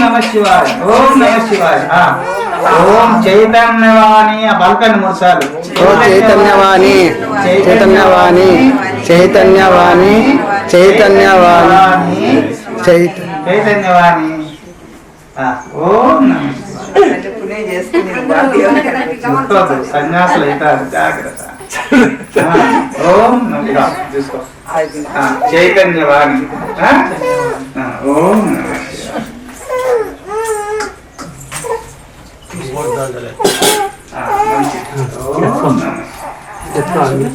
నమ శివాయ ఓం నమ శివాయ. ఓం చైతన్యవాణి ఆ పలకండి మూడు సార్లు. ఓ చైతన్యవాణి చైతన్యవాణి చైతన్యవాణి చైతన్యవాణి. చైత చైతన్యవాణి ఓం సన్యాసులు అవుతారు జాగ్రత్త ఓం. చూసుకో చైతన్యవాణి. ఓం నమ శివాయ. ఆ, మంచిది. ఓం నమ శివాయ.